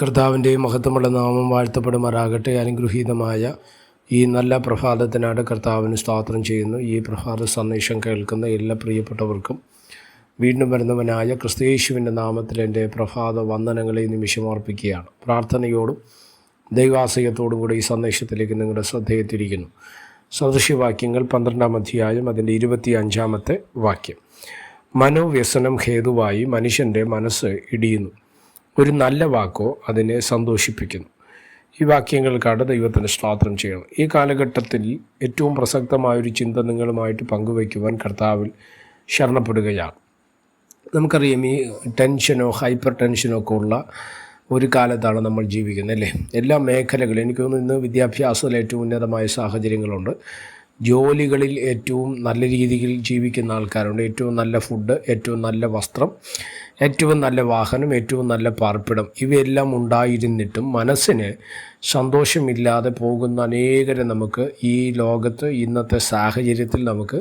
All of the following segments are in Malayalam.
കർത്താവിന്റെയും മഹത്വമുള്ള നാമം വാഴ്ത്തപ്പെടുമാറാകട്ടെ. അനുഗ്രഹീതമായ ഈ നല്ല പ്രഭാതത്തിനാണ് കർത്താവിന് സ്തോത്രം ചെയ്യുന്നു. ഈ പ്രഭാത സന്ദേശം കേൾക്കുന്ന എല്ലാ പ്രിയപ്പെട്ടവർക്കും വീണ്ടും വരുന്നവനായ ക്രിസ്തയേശുവിന്റെ നാമത്തിൽ എന്റെ പ്രഭാത വന്ദനങ്ങളെ നിമിഷം അർപ്പിക്കുകയാണ്. പ്രാർത്ഥനയോടും ദൈവാശയത്തോടും കൂടി ഈ സന്ദേശത്തിലേക്ക് നിങ്ങളുടെ ശ്രദ്ധയെത്തിരിക്കുന്നു സദൃശ്യവാക്യങ്ങൾ പന്ത്രണ്ടാം അധ്യായം അതിന്റെ ഇരുപത്തി അഞ്ചാമത്തെ വാക്യം. മനോവ്യസനം ഹേതുവായി മനുഷ്യന്റെ മനസ്സ് ഇടിയുന്നു. ഒരു നല്ല വാക്കോ അതിനെ സന്തോഷിപ്പിക്കുന്നു. ഈ വാക്യങ്ങൾക്കാണ് ദൈവത്തിന് സ്തോത്രം ചെയ്യണം. ഈ കാലഘട്ടത്തിൽ ഏറ്റവും പ്രസക്തമായൊരു ചിന്ത നിങ്ങളുമായിട്ട് പങ്കുവയ്ക്കുവാൻ കർത്താവിൽ ശരണപ്പെടുകയാണ്. നമുക്കറിയാം ഈ ടെൻഷനോ ഹൈപ്പർ ടെൻഷനോ ഒക്കെ ഉള്ള ഒരു കാലത്താണ് നമ്മൾ ജീവിക്കുന്നത് അല്ലേ? എല്ലാ മേഖലകളും എനിക്ക് തോന്നുന്നു ഇന്ന് വിദ്യാഭ്യാസത്തിൽ ഏറ്റവും ഉന്നതമായ സാഹചര്യങ്ങളുണ്ട്. ജോലികളിൽ ഏറ്റവും നല്ല രീതിയിൽ ജീവിക്കുന്ന ആൾക്കാരുണ്ട്. ഏറ്റവും നല്ല ഫുഡ് ഏറ്റവും നല്ല വസ്ത്രം ഏറ്റവും നല്ല വാഹനം ഏറ്റവും നല്ല പാർപ്പിടം. ഇവയെല്ലാം ഉണ്ടായിരുന്നിട്ടും മനസ്സിന് സന്തോഷമില്ലാതെ പോകുന്ന അനേകരെ നമുക്ക് ഈ ലോകത്ത് ഇന്നത്തെ സാഹചര്യത്തിൽ നമുക്ക്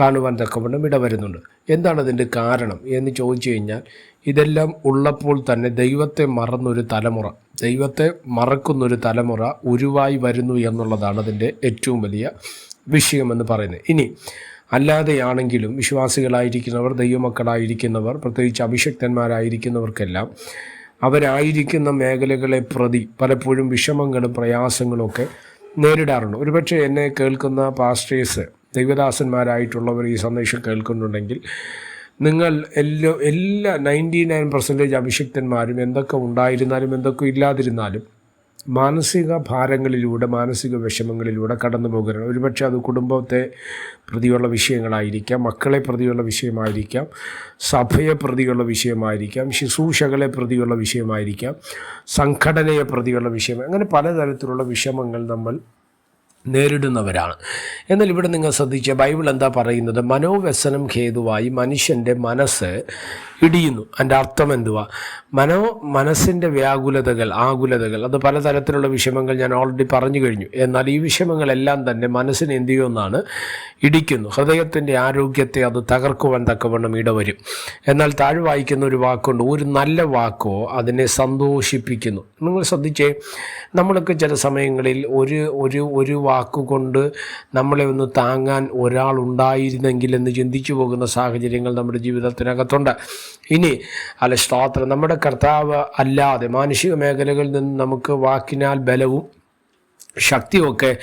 കാണുവാൻ തക്കവണ്ണം ഇടവരുന്നുണ്ട്. എന്താണ് അതിന്റെ കാരണം എന്ന് ചോദിച്ചു കഴിഞ്ഞാൽ ഇതെല്ലാം ഉള്ളപ്പോൾ തന്നെ ദൈവത്തെ മറന്നൊരു തലമുറ ദൈവത്തെ മറക്കുന്നൊരു തലമുറ ഉരുവായി വരുന്നു എന്നുള്ളതാണ് അതിന്റെ ഏറ്റവും വലിയ വിഷയമെന്ന് പറയുന്നത്. ഇനി അല്ലാതെയാണെങ്കിലും വിശ്വാസികളായിരിക്കുന്നവർ ദൈവമക്കളായിരിക്കുന്നവർ പ്രത്യേകിച്ച് അഭിഷക്തന്മാരായിരിക്കുന്നവർക്കെല്ലാം അവരായിരിക്കുന്ന മേഖലകളെ പ്രതി പലപ്പോഴും വിഷമങ്ങളും പ്രയാസങ്ങളും ഒക്കെ നേരിടാറുണ്ട്. ഒരുപക്ഷെ എന്നെ കേൾക്കുന്ന പാസ്റ്റേഴ്സ് ദൈവദാസന്മാരായിട്ടുള്ളവർ ഈ സന്ദേശം കേൾക്കുന്നുണ്ടെങ്കിൽ നിങ്ങൾ എല്ലാ എല്ലാ നയന്റി നയൻ പെർസെന്റേജ് അഭിഷിക്തന്മാരും എന്തൊക്കെ ഉണ്ടായിരുന്നാലും എന്തൊക്കെ ഇല്ലാതിരുന്നാലും മാനസിക ഭാരങ്ങളിലൂടെ മാനസിക വിഷമങ്ങളിലൂടെ കടന്നു പോകുകയാണ് ഒരുപക്ഷെ അത് കുടുംബത്തെ പ്രതിയുള്ള വിഷയങ്ങളായിരിക്കാം മക്കളെ പ്രതിയുള്ള വിഷയമായിരിക്കാം സഭയെ പ്രതിയുള്ള വിഷയമായിരിക്കാം ശുശ്രൂഷകളെ പ്രതിയുള്ള വിഷയമായിരിക്കാം സംഘടനയെ പ്രതിയുള്ള വിഷയം അങ്ങനെ പലതരത്തിലുള്ള വിഷമങ്ങൾ നമ്മൾ നേരിടുന്നവരാണ്. എന്നാൽ ഇവിടെ നിങ്ങൾ ശ്രദ്ധിച്ച ബൈബിൾ എന്താ പറയുന്നത്? മനോവ്യസനം ഹേതുവായി മനുഷ്യന്റെ മനസ്സ് ഇടിയുന്നു. എന്റെ അർത്ഥം എന്തുവാ? മനോ മനസ്സിന്റെ വ്യാകുലതകൾ ആകുലതകൾ അത് പലതരത്തിലുള്ള വിഷമങ്ങൾ ഞാൻ ഓൾറെഡി പറഞ്ഞു കഴിഞ്ഞു. എന്നാൽ ഈ വിഷമങ്ങളെല്ലാം തന്നെ മനസ്സിന് എന്ത് ചെയ്യുമെന്നാണ് ഇടിക്കുന്നു. ഹൃദയത്തിന്റെ ആരോഗ്യത്തെ അത് തകർക്കുവാൻ തക്കവണ്ണം ഇടവരും. എന്നാൽ താഴെ വായിക്കുന്ന ഒരു വാക്കുണ്ട് ഒരു നല്ല വാക്കോ അതിനെ സന്തോഷിപ്പിക്കുന്നു. നിങ്ങൾ ശ്രദ്ധിച്ചേ നമ്മളൊക്കെ ചില സമയങ്ങളിൽ ഒരു ഒരു ഒരു വാക്കുകൊണ്ട് നമ്മളെ ഒന്ന് താങ്ങാൻ എന്ന് ചിന്തിച്ചു പോകുന്ന സാഹചര്യങ്ങൾ നമ്മുടെ ജീവിതത്തിനകത്തുണ്ട്. ഇനി അല്ല സ്തോത്രം. നമ്മുടെ കർത്താവ് അല്ലാതെ മാനുഷിക മേഖലകളിൽ നിന്ന് നമുക്ക് വാക്കിനാൽ ബലവും ശക്തിയൊക്കെ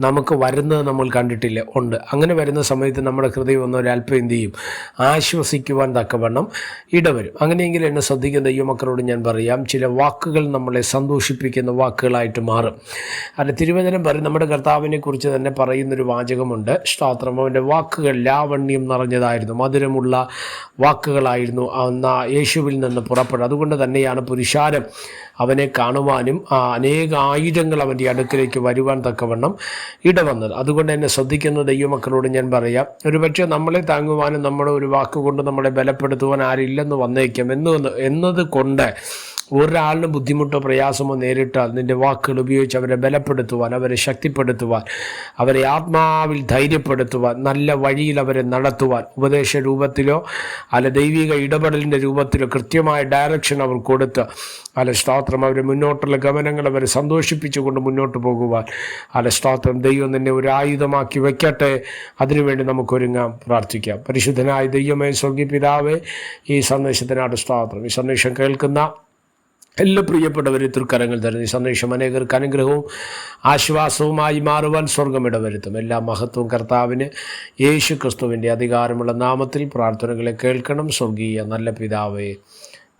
നമുക്ക് വരുന്നത് നമ്മൾ കണ്ടിട്ടില്ല ഉണ്ട്. അങ്ങനെ വരുന്ന സമയത്ത് നമ്മുടെ ഹൃദയം ഒന്ന് ഒരല്പം എന്ത് ചെയ്യും? ആശ്വസിക്കുവാൻ തക്കവണ്ണം ഇടവരും. അങ്ങനെയെങ്കിൽ എന്നെ ശ്രദ്ധിക്കുന്ന ദൈവമക്കളോട് ഞാൻ പറയാം ചില വാക്കുകൾ നമ്മളെ സന്തോഷിപ്പിക്കുന്ന വാക്കുകളായിട്ട് മാറും. അല്ല തിരുവചനം പറയും നമ്മുടെ കർത്താവിനെ കുറിച്ച് തന്നെ പറയുന്നൊരു വാചകമുണ്ട്. സ്തോത്രം. അവന്റെ വാക്കുകൾ ലാവണ്യം നിറഞ്ഞതായിരുന്നു. മധുരമുള്ള വാക്കുകളായിരുന്നു. യേശുവിൽ നിന്ന് പുറപ്പെടും. അതുകൊണ്ട് തന്നെയാണ് പുരുഷാരം അവനെ കാണുവാനും അനേക ആയുധങ്ങൾ അവന്റെ അടുക്കിലേക്ക് വരുവാൻ തക്കവണ്ണം ഇടവന്നത്. അതുകൊണ്ട് എന്നെ ശ്രദ്ധിക്കുന്ന ദൈവമക്കളോട് ഞാൻ പറയാം ഒരുപക്ഷെ നമ്മളെ താങ്ങുവാനും നമ്മുടെ ഒരു വാക്കുകൊണ്ട് നമ്മളെ ബലപ്പെടുത്തുവാൻ ആരില്ലെന്ന് വന്നേക്കാം. എന്ന് എന്നത് കൊണ്ട് ഒരാളിന് ബുദ്ധിമുട്ടോ പ്രയാസമോ നേരിട്ടാൽ നിന്റെ വാക്കുകൾ ഉപയോഗിച്ച് അവരെ ബലപ്പെടുത്തുവാൻ അവരെ ശക്തിപ്പെടുത്തുവാൻ അവരെ ആത്മാവിൽ ധൈര്യപ്പെടുത്തുവാൻ നല്ല വഴിയിൽ അവരെ നടത്തുവാൻ ഉപദേശ രൂപത്തിലോ അല്ല ദൈവിക ഇടപെടലിന്റെ രൂപത്തിലോ കൃത്യമായ ഡയറക്ഷൻ അവർ കൊടുത്ത് അല്ല സ്തോത്രം അവരെ മുന്നോട്ടുള്ള ഗമനങ്ങൾ അവരെ സന്തോഷിപ്പിച്ചുകൊണ്ട് മുന്നോട്ട് പോകുവാൻ അല്ല സ്തോത്രം ദൈവം തന്നെ ഒരു ആയുധമാക്കി വെക്കട്ടെ അതിനുവേണ്ടി നമുക്കൊരുങ്ങാം പ്രാർത്ഥിക്കാം. പരിശുദ്ധനായ ദൈവമേ സ്വർഗീയ പിതാവേ ഈ സന്ദേശത്തിനാണ് സ്തോത്രം. ഈ സന്ദേശം കേൾക്കുന്ന എല്ലാ പ്രിയപ്പെട്ടവരെ തൃക്കരങ്ങൾ തരുന്ന ഈ സന്ദേശം അനേകർക്ക് അനുഗ്രഹവും ആശ്വാസവുമായി മാറുവാൻ സ്വർഗം വരുത്തും എല്ലാ മഹത്വവും കർത്താവിന് യേശു ക്രിസ്തുവിന്റെ അധികാരമുള്ള നാമത്തിൽ പ്രാർത്ഥനകളെ കേൾക്കണം. സ്വർഗീയ നല്ല പിതാവേ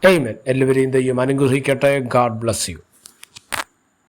എയ്മൻ എല്ലാവരെയും ദൈവം അനുഗ്രഹിക്കട്ടെ. God bless you.